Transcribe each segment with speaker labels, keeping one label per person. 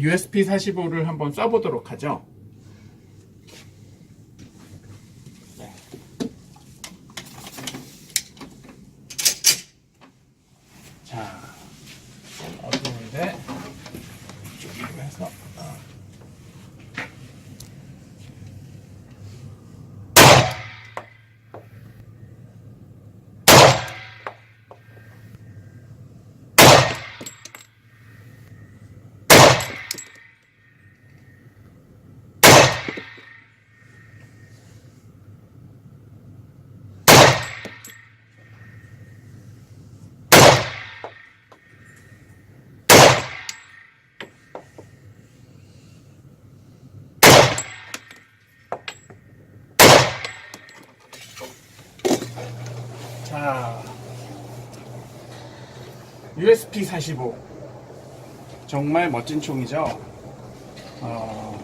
Speaker 1: USB 45를 한번 써보도록 하죠. 네. 자, 좀 어두운데 이쪽으로 해서 어. 자, USP 45 정말 멋진 총이죠. 어,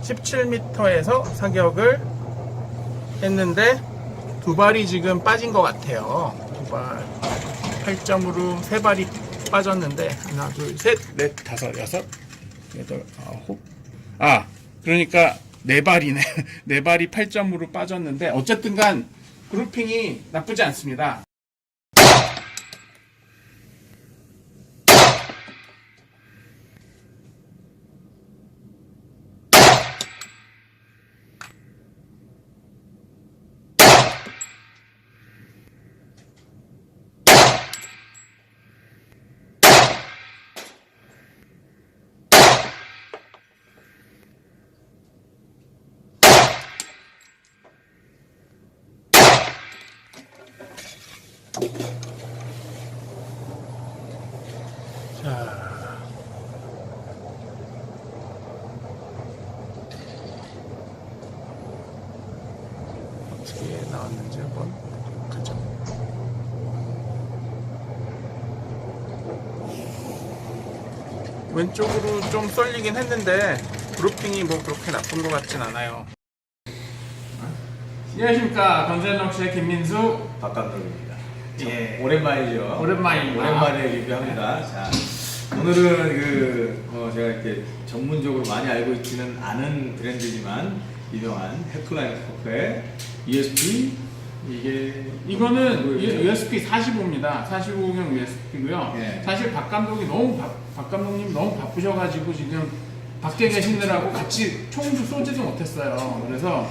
Speaker 1: 17m에서 사격을 했는데 두 발이 지금 빠진 것 같아요. 두 발, 8점으로 세 발이 빠졌는데 하나, 둘, 셋, 넷, 다섯, 여섯, 여덟, 아홉. 아, 그러니까 네 발이네. 네 발이 8점으로 빠졌는데 어쨌든간 그룹핑이 나쁘지 않습니다. 자. 어떻게 나왔는지 한번 가죠. 왼쪽으로 좀 쏠리긴 했는데 그룹핑이 뭐 그렇게 나쁜 것 같진 않아요. 안녕하십니까 던전럭시의 김민수
Speaker 2: 박감독입니다.
Speaker 1: 예.
Speaker 2: 오랜만이죠.
Speaker 1: 오랜만입니다.
Speaker 2: 오랜만에 리뷰합니다. 자, 오늘은 그, 뭐 제가 이렇게 전문적으로 많이 알고 있지는 않은 브랜드지만 유명한 헤클라인 커프의 ESP 이게
Speaker 1: 이거는
Speaker 2: 뭐예요?
Speaker 1: USB 45입니다. 45경 USB고요.
Speaker 2: 예.
Speaker 1: 사실 박 감독이 너무 바, 박 감독님 너무 바쁘셔가지고 지금 밖에 계시느라고 같이 총도 쏘지도 못했어요. 그래서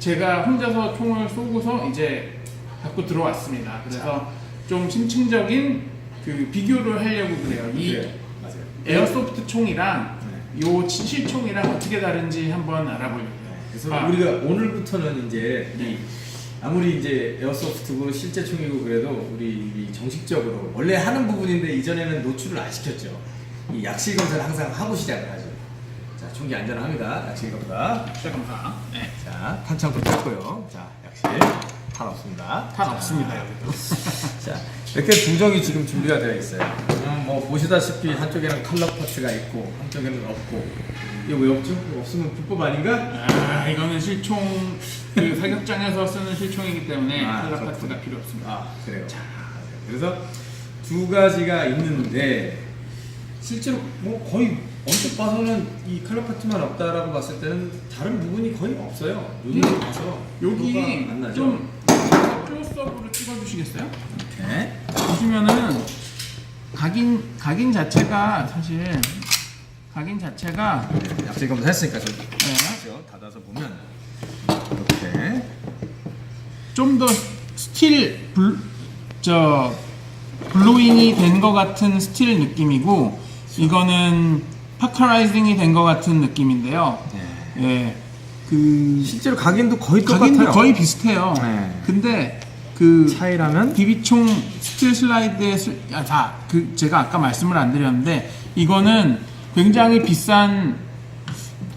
Speaker 1: 제가 혼자서 총을 쏘고서 이제 갖고 들어왔습니다. 그래서 좀 심층적인 그 비교를 하려고 그래요. 이
Speaker 2: 네, 맞아요.
Speaker 1: 에어소프트 총이랑 요 치실총이랑 어떻게 다른지 한번 알아보려고요.
Speaker 2: 네, 그래서
Speaker 1: 아.
Speaker 2: 우리가 오늘부터는 이제
Speaker 1: 네.
Speaker 2: 이 아무리 이제 에어소프트고 실제 총이고 그래도 우리 이 정식적으로 원래 하는 부분인데 이전에는 노출을 안 시켰죠. 이 약실 검사를 항상 하고 시작을 하죠. 자, 총기 안전합니다. 약실 검사.
Speaker 1: 시작합니다. 네.
Speaker 2: 자, 탄창도 뺐고요. 자, 약실 탄 없습니다.
Speaker 1: 탄
Speaker 2: 자,
Speaker 1: 없습니다 여기도.
Speaker 2: 자, 이렇게 두 정이 지금 준비가 되어 있어요. 음, 뭐 보시다시피 한쪽에는 컬러 파츠가 있고 한쪽에는 없고. 이게 왜 없죠? 이거 없으면 불법 아닌가?
Speaker 1: 아, 이거는 실총 그 사격장에서 쓰는 실총이기 때문에
Speaker 2: 아,
Speaker 1: 컬러 파트가
Speaker 2: 그렇군요.
Speaker 1: 필요 없습니다.
Speaker 2: 아, 그래요. 자, 그래서 두 가지가 있는데 실제로 뭐 거의 언뜻 봐서는 이 컬러 파츠만 없다라고 봤을 때는 다른 부분이 거의 없어요. 눈으로 봐서
Speaker 1: 여기
Speaker 2: 안 나죠.
Speaker 1: 좀 클로스업으로 찍어주시겠어요?
Speaker 2: 이렇게.
Speaker 1: 보시면은 각인 각인 자체가 사실 각인 자체가
Speaker 2: 네, 약질 검사 했으니까 좀
Speaker 1: 네,
Speaker 2: 그렇죠. 닫아서 보면 이렇게
Speaker 1: 좀 더 스틸 불, 저 블로잉이 된 것 같은 스틸 느낌이고 이거는 파커라이징이 된 것 같은 느낌인데요.
Speaker 2: 네.
Speaker 1: 예, 그
Speaker 2: 실제로 각인도 거의
Speaker 1: 각인도
Speaker 2: 똑같아요.
Speaker 1: 거의 비슷해요.
Speaker 2: 네.
Speaker 1: 근데 그
Speaker 2: 차이라면
Speaker 1: 비비총 스틸 슬라이드의 슬, 아, 다, 그, 제가 아까 말씀을 안 드렸는데, 이거는 굉장히 비싼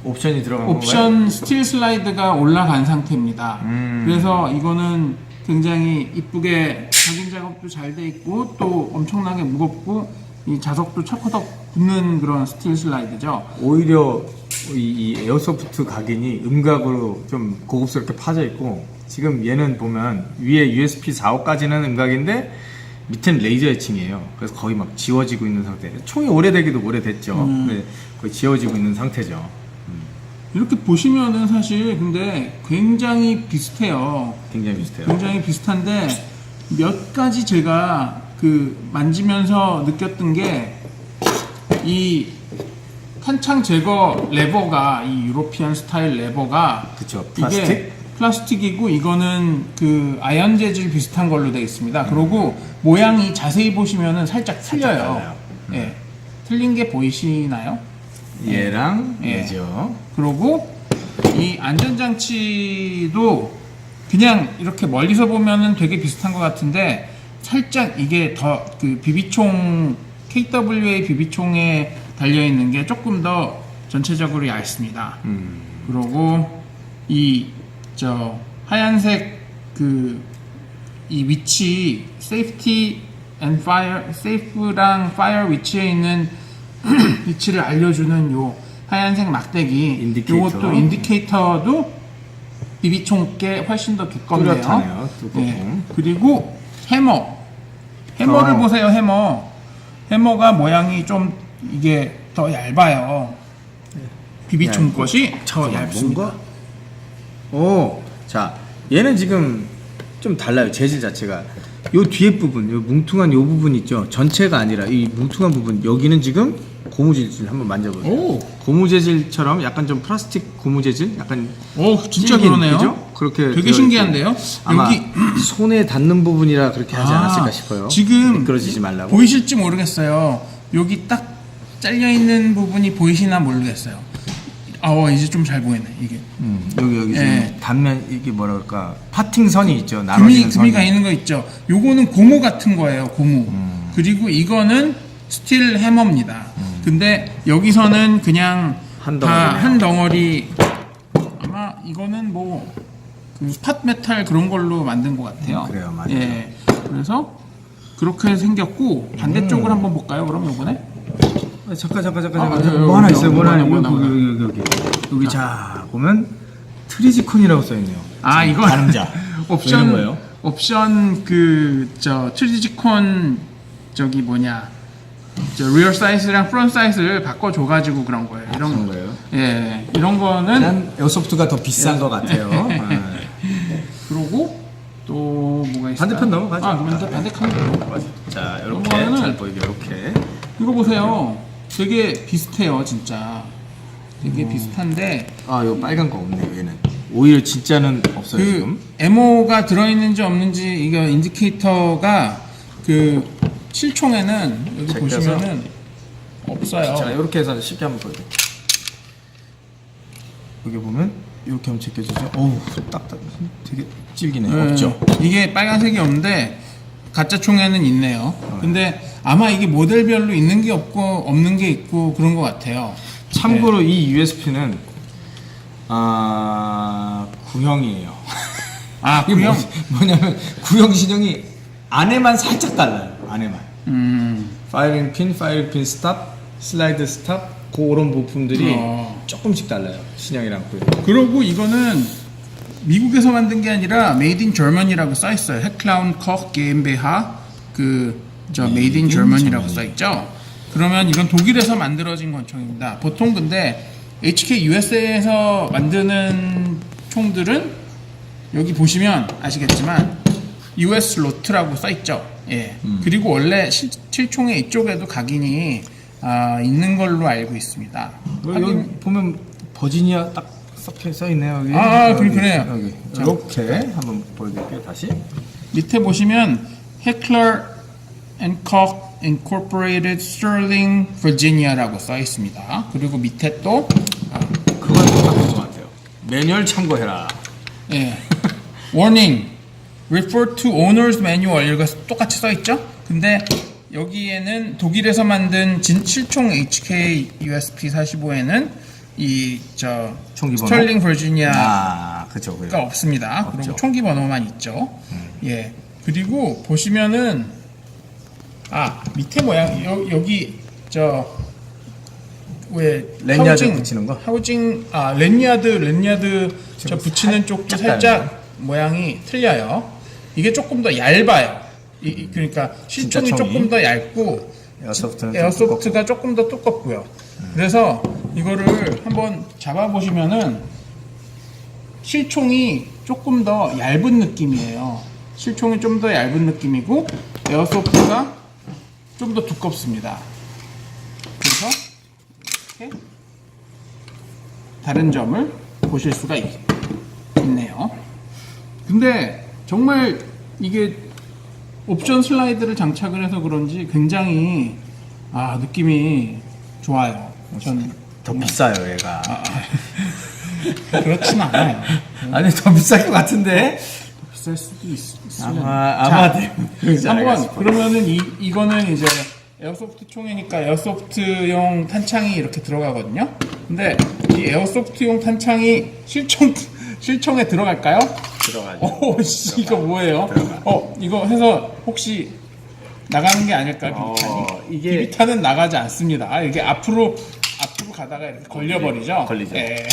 Speaker 2: 옵션이 들어간 건가요?
Speaker 1: 옵션 스틸 슬라이드가 올라간 상태입니다.
Speaker 2: 음.
Speaker 1: 그래서 이거는 굉장히 이쁘게 각인 작업도 잘 돼 있고, 또 엄청나게 무겁고, 이 자석도 척허덕 붙는 그런 스틸 슬라이드죠.
Speaker 2: 오히려 이, 이 에어소프트 각인이 음각으로 좀 고급스럽게 파져 있고 지금 얘는 보면 위에 USB 4호까지는 음각인데 밑에는 레이저 애칭이에요. 그래서 거의 막 지워지고 있는 상태. 총이 오래되기도 오래됐죠.
Speaker 1: 음.
Speaker 2: 네, 거의 지워지고 있는 상태죠.
Speaker 1: 이렇게 보시면은 사실 근데 굉장히 비슷해요.
Speaker 2: 굉장히 비슷해요.
Speaker 1: 굉장히 비슷한데 몇 가지 제가 그 만지면서 느꼈던 게 이 탄창 제거 레버가 이 유로피안 스타일 레버가
Speaker 2: 그쵸, 플라스틱?
Speaker 1: 이게 플라스틱이고 이거는 그 아연 재질 비슷한 걸로 되어 있습니다. 그리고 모양이 자세히 보시면은 살짝 틀려요.
Speaker 2: 달라요.
Speaker 1: 예. 틀린 게 보이시나요?
Speaker 2: 얘랑
Speaker 1: 예.
Speaker 2: 얘죠.
Speaker 1: 그리고 이 안전장치도 그냥 이렇게 멀리서 보면은 되게 비슷한 것 같은데 살짝 이게 더 그 비비총 KWA 비비총에 달려 있는 게 조금 더 전체적으로 얇습니다.
Speaker 2: 음.
Speaker 1: 그리고 이 저 하얀색 그 이 위치 세이프티 앤 파이어 세이프랑 파이어 위치에 있는 위치를 알려주는 요 하얀색 막대기
Speaker 2: 인디케이터.
Speaker 1: 요것도 인디케이터도 비비총께 훨씬 더 두껍네요.
Speaker 2: 네.
Speaker 1: 그리고 해머 해머를
Speaker 2: 어.
Speaker 1: 보세요 해머 해머가 모양이 좀 이게 더 얇아요. 비비총
Speaker 2: 얇고.
Speaker 1: 것이 더 얇습니다.
Speaker 2: 뭔가? 오, 자, 얘는 지금 좀 달라요. 재질 자체가. 요 뒤에 부분, 요 뭉퉁한 요 부분 있죠. 전체가 아니라 이 뭉퉁한 부분 여기는 지금 고무 재질 한번 만져보세요.
Speaker 1: 오.
Speaker 2: 고무 재질처럼 약간 좀 플라스틱 고무 재질, 약간
Speaker 1: 오 진짜
Speaker 2: 찔긴,
Speaker 1: 그러네요.
Speaker 2: 그죠? 그렇게
Speaker 1: 되게 신기한데요.
Speaker 2: 아마
Speaker 1: 여기
Speaker 2: 손에 닿는 부분이라 그렇게 하지
Speaker 1: 아,
Speaker 2: 않았을까 싶어요.
Speaker 1: 지금
Speaker 2: 미끄러지지 말라고.
Speaker 1: 보이실지 모르겠어요. 여기 딱 잘려 있는 부분이 보이시나 모르겠어요. 아, 어, 이제 좀 잘 보이네 이게.
Speaker 2: 음, 여기 여기
Speaker 1: 예.
Speaker 2: 지금 단면 이게 뭐라 그럴까 파팅 선이 있죠.
Speaker 1: 금이
Speaker 2: 나눠지는
Speaker 1: 금이 가
Speaker 2: 선이.
Speaker 1: 있는 거 있죠. 요거는 고무 같은 거예요. 고무.
Speaker 2: 음.
Speaker 1: 그리고 이거는 스틸 해머입니다. 근데 여기서는 그냥 한다
Speaker 2: 덩어리네요.
Speaker 1: 한 덩어리. 아마 이거는 뭐그 스팟 메탈 그런 걸로 만든 것 같아요.
Speaker 2: 음, 그래요, 맞아요.
Speaker 1: 예. 그래서 그렇게 생겼고 반대쪽을
Speaker 2: 음.
Speaker 1: 한번 볼까요? 그럼 요번에?
Speaker 2: 아, 잠깐 잠깐 잠깐
Speaker 1: 아,
Speaker 2: 잠깐
Speaker 1: 여기,
Speaker 2: 뭐 하나
Speaker 1: 여기,
Speaker 2: 있어요. 뭐
Speaker 1: 여기,
Speaker 2: 하나
Speaker 1: 여기,
Speaker 2: 여기
Speaker 1: 여기,
Speaker 2: 여기 여기 여기 여기 자 보면 트리지콘이라고 써 있네요.
Speaker 1: 아 이거
Speaker 2: 가늠자.
Speaker 1: 옵션
Speaker 2: 이런 거예요?
Speaker 1: 옵션 그 저 트리지콘 저기 뭐냐 저 리얼 사이즈랑 프론트 사이즈를 바꿔줘 가지고 그런 거예요. 이런
Speaker 2: 그런
Speaker 1: 거.
Speaker 2: 거예요?
Speaker 1: 예 이런 거는
Speaker 2: 난 에어소프트가 더 비싼 것 같아요. 아.
Speaker 1: 그러고 또 뭐가 있어요?
Speaker 2: 반대편 넘어가죠.
Speaker 1: 아 그러면 반대편 넘어가.
Speaker 2: 자
Speaker 1: 이런
Speaker 2: 이렇게
Speaker 1: 거는-
Speaker 2: 잘 보이게 이렇게
Speaker 1: 이거 보세요. 되게 비슷해요 진짜. 되게
Speaker 2: 음.
Speaker 1: 비슷한데
Speaker 2: 아요 빨간 거 없네요 얘는 오일 진짜는 없어요
Speaker 1: 그
Speaker 2: 지금.
Speaker 1: 에모가 들어있는지 없는지 이거 인디케이터가 그 실총에는 여기
Speaker 2: 제껴서?
Speaker 1: 보시면은 없어요.
Speaker 2: 자 이렇게 해서 쉽게 한번 보여드릴게요. 여기 보면 이렇게 하면 제껴지죠. 어우 딱딱 되게 질기네.
Speaker 1: 네,
Speaker 2: 없죠.
Speaker 1: 이게 빨간색이 없는데 가짜 총에는 있네요.
Speaker 2: 어.
Speaker 1: 근데 아마 이게 모델별로 있는 게 없고 없는 게 있고 그런 것 같아요.
Speaker 2: 참고로 이 USP는 아 구형이에요.
Speaker 1: 아
Speaker 2: 이게
Speaker 1: 구형.
Speaker 2: 뭐, 뭐냐면 구형 신형이 안에만 살짝 달라요. 안에만.
Speaker 1: 음.
Speaker 2: 파이링 핀, 파이링 핀 스탑, 슬라이드 스탑 그런 부품들이
Speaker 1: 어.
Speaker 2: 조금씩 달라요. 신형이랑 구형.
Speaker 1: 그러고 이거는 미국에서 만든 게 아니라 메이드 인 저먼이라고 써 있어요. 헤클라운 컥 게임베하 그저 메이드 인 저먼이라고 써 있죠. 그러면 이건 독일에서 만들어진 권총입니다. 보통 근데 HK USA에서 만드는 총들은 여기 보시면 아시겠지만 US 로트라고 써 있죠. 예. 그리고 원래 실, 실총의 이쪽에도 각인이 아, 있는 걸로 알고 있습니다.
Speaker 2: 여기 보면 버지니아 딱 써, 써 있네요. 여기.
Speaker 1: 아,
Speaker 2: 여기,
Speaker 1: 그래, 그래요.
Speaker 2: 여기
Speaker 1: 자.
Speaker 2: 이렇게 한번 보여드릴게요. 다시.
Speaker 1: 밑에 보시면 Heckler and Koch Incorporated Sterling Virginia라고 써 있습니다. 그리고 밑에 또 아,
Speaker 2: 그건 똑같은 것 같아요. 매뉴얼 참고해라.
Speaker 1: 예. Warning. Refer to owner's manual 이거 똑같이 써 있죠? 근데 여기에는 독일에서 만든 진 실총 HK USP 45에는 이 저
Speaker 2: 총기 번호?
Speaker 1: 스털링 버지니아가
Speaker 2: 아, 그쵸.
Speaker 1: 없습니다.
Speaker 2: 없죠.
Speaker 1: 그리고 총기 번호만 있죠. 예. 그리고 보시면은 아 밑에 모양 여, 여기 저왜
Speaker 2: 랜야드 붙이는 거?
Speaker 1: 하우징 아 랜야드 랜야드 저
Speaker 2: 지금
Speaker 1: 붙이는 쪽도
Speaker 2: 살짝
Speaker 1: 살짝 모양이 틀려요. 이게 조금 더 얇아요. 이- 이- 그러니까 실총이
Speaker 2: 총이?
Speaker 1: 조금 더 얇고
Speaker 2: 에어소프트는 좀
Speaker 1: 에어소프트가 조금 더 두껍고요. 그래서 이거를 한번 잡아 보시면은 실총이 조금 더 얇은 느낌이에요. 실총이 좀 더 얇은 느낌이고 에어소프트가 좀 더 두껍습니다. 그래서 이렇게 다른 점을 보실 수가 있, 있네요. 근데 정말 이게 옵션 슬라이드를 장착을 해서 그런지 굉장히 아 느낌이 좋아요. 전
Speaker 2: 더 비싸요 얘가.
Speaker 1: 그렇진 않아요.
Speaker 2: 아니 더 비쌀 것 같은데.
Speaker 1: 비쌀 수도 있, 있으면
Speaker 2: 아마 아마
Speaker 1: 자, 한번. 그러면은 이 이거는 이제 에어소프트 총이니까 에어소프트용 탄창이 이렇게 들어가거든요. 근데 이 에어소프트용 탄창이 실총 실총에 들어갈까요?
Speaker 2: 들어가죠.
Speaker 1: 오, 씨, 이거 뭐예요?
Speaker 2: 들어가.
Speaker 1: 어, 이거 해서 혹시 나가는 게 아닐까요? 비비탄이?
Speaker 2: 어, 이게-
Speaker 1: 비비탄은 나가지 않습니다. 아, 이게 앞으로 앞으로 가다가 이렇게 걸려버리죠.
Speaker 2: 걸리죠.
Speaker 1: 예,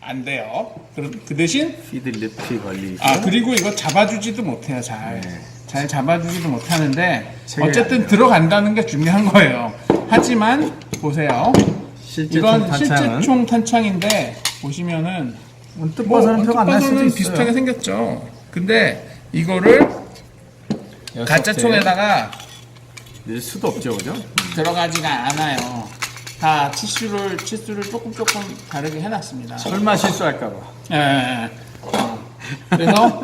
Speaker 1: 안 돼요. 그, 그 대신
Speaker 2: 피드 리피 걸리고.
Speaker 1: 아 그리고 이거 잡아주지도 못해요 잘.
Speaker 2: 네.
Speaker 1: 잘 잡아주지도 못하는데
Speaker 2: 체결이
Speaker 1: 어쨌든
Speaker 2: 돼요.
Speaker 1: 들어간다는 게 중요한 거예요. 하지만 보세요.
Speaker 2: 실제
Speaker 1: 이건 실제 총 탄창인데 보시면은
Speaker 2: 언뜻
Speaker 1: 뭐
Speaker 2: 봐서는 표가 안 날 수도
Speaker 1: 언뜻 봐서는
Speaker 2: 있어요.
Speaker 1: 비슷하게 생겼죠. 근데 이거를 가짜 총에다가
Speaker 2: 넣을 수도 없죠, 그죠?
Speaker 1: 들어가지가 않아요. 다 치수를 치수를 조금 조금 다르게 해놨습니다.
Speaker 2: 설마 실수할까봐.
Speaker 1: 예, 예, 예. 어, 그래서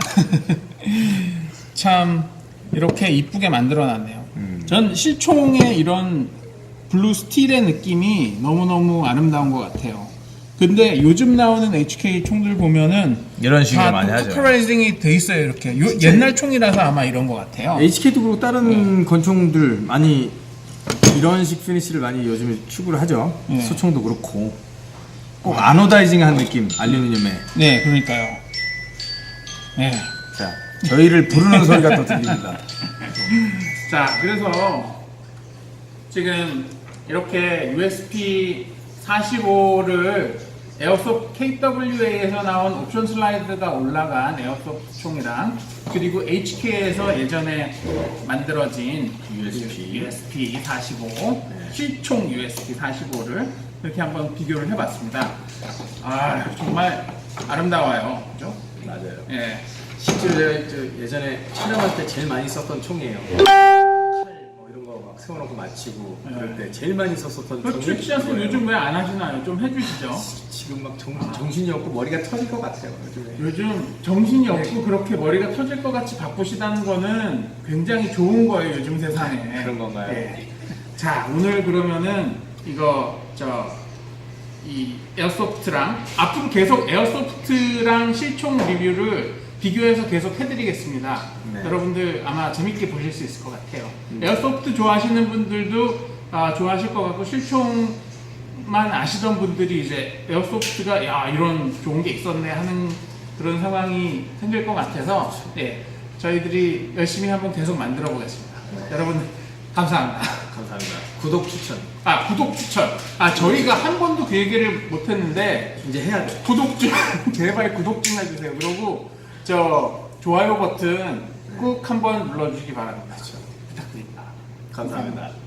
Speaker 1: 참 이렇게 이쁘게 만들어놨네요. 전 실총의 이런 블루 스틸의 느낌이 너무 너무 아름다운 것 같아요. 근데 요즘 나오는 HK 총들 보면은
Speaker 2: 이런 식으로
Speaker 1: 다
Speaker 2: 많이 하죠.
Speaker 1: 커퍼라이징이 돼 있어요. 이렇게 요- 옛날 총이라서 아마 이런 것 같아요.
Speaker 2: HK도 그렇고 다른 권총들 많이 이런 식 피니시를 많이 요즘에 추구를 하죠.
Speaker 1: 네.
Speaker 2: 소총도 그렇고 꼭 아노다이징한 느낌 알루미늄에.
Speaker 1: 네, 그러니까요. 네.
Speaker 2: 자, 저희를 부르는 소리가 또 들립니다.
Speaker 1: 자, 그래서 지금 이렇게 USP 45를 에어소프트 KWA에서 나온 옵션 슬라이드가 올라간 에어소프트 총이랑 그리고 HK에서 예전에 만들어진
Speaker 2: USP.
Speaker 1: USP 45 실총 USP 45를 이렇게 한번 비교를 해봤습니다. 아 정말 아름다워요, 그죠?
Speaker 2: 맞아요.
Speaker 1: 예.
Speaker 2: 실제로 제가 저 예전에 촬영할 때 제일 많이 썼던 총이에요. 막 세워놓고 맞히고 그럴 때 제일 많이 썼었던
Speaker 1: 그소
Speaker 2: 이거예요.
Speaker 1: 요즘 왜 안 하시나요? 좀 해주시죠.
Speaker 2: 지금 막 정, 정신이 없고 머리가 터질 것 같아요. 요즘에.
Speaker 1: 요즘 정신이 없고 그렇게 머리가 터질 것 같이 바쁘시다는 거는 굉장히 좋은 거예요 요즘 세상에
Speaker 2: 그런 건가요?
Speaker 1: 예. 자 오늘 그러면은 이거 저 이 에어소프트랑 앞으로 계속 에어소프트랑 실총 리뷰를 비교해서 계속 해드리겠습니다.
Speaker 2: 네.
Speaker 1: 여러분들 아마 재밌게 보실 수 있을 것 같아요. 에어소프트 좋아하시는 분들도 아, 좋아하실 것 같고 실총만 아시던 분들이 이제 에어소프트가 야 이런 좋은 게 있었네 하는 그런 상황이 생길 것 같아서 네, 저희들이 열심히 한번 계속 만들어 보겠습니다. 여러분 감사합니다.
Speaker 2: 감사합니다. 구독 추천
Speaker 1: 아 구독 추천. 아 저희가 한 번도 그 얘기를 못했는데
Speaker 2: 이제 해야 돼.
Speaker 1: 구독 좀 제발 구독 좀 해주세요. 그리고 저 좋아요 버튼 꼭 한번 눌러주시기 바랍니다. 부탁드립니다.
Speaker 2: 감사합니다.